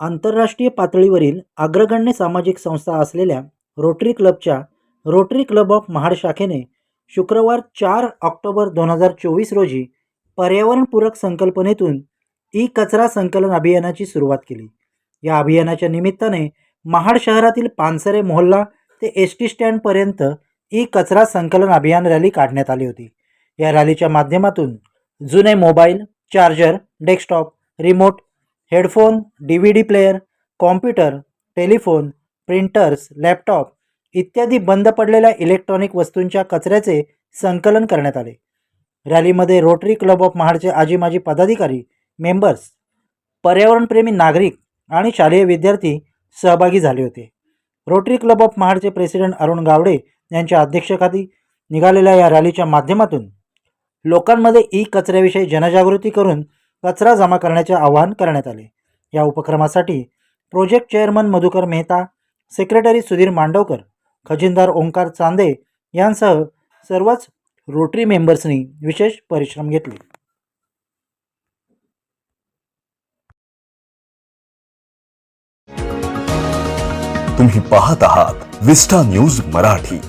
आंतरराष्ट्रीय पातळीवरील अग्रगण्य सामाजिक संस्था असलेल्या रोटरी क्लबच्या रोटरी क्लब ऑफ महाड शाखेने शुक्रवार चार ऑक्टोबर दोन हजार चोवीस रोजी पर्यावरणपूरक संकल्पनेतून ई कचरा संकलन अभियानाची सुरुवात केली. या अभियानाच्या निमित्ताने महाड शहरातील पानसरे मोहल्ला ते एस टी स्टँडपर्यंत ई कचरा संकलन अभियान रॅली काढण्यात आली होती. या रॅलीच्या माध्यमातून जुने mobile charger desktop remote headphone D V D player computer telephone printers laptop इत्यादी बंद पडलेल्या इलेक्ट्रॉनिक वस्तूंच्या कचऱ्याचे संकलन करण्यात आले. रॅलीमध्ये रोटरी क्लब ऑफ महाडचे आजी माजी पदाधिकारी मेंबर्स पर्यावरणप्रेमी नागरिक आणि शालेय विद्यार्थी सहभागी झाले होते. रोटरी क्लब ऑफ महाडचे प्रेसिडेंट अरुण गावडे यांच्या अध्यक्षखाली निघालेल्या या रॅलीच्या माध्यमातून लोकांमध्ये ई कचऱ्याविषयी जनजागृती करून कचरा जमा करण्याचे आवाहन करण्यात आले. या उपक्रमासाठी project chairman Madhukar Mehta secretary Sudhir Mandavkar खजिनदार Omkar Chande यांसह सर्वच रोटरी मेंबर्सनी विशेष परिश्रम घेतले. तुम्ही पाहत आहात विस्टा न्यूज मराठी.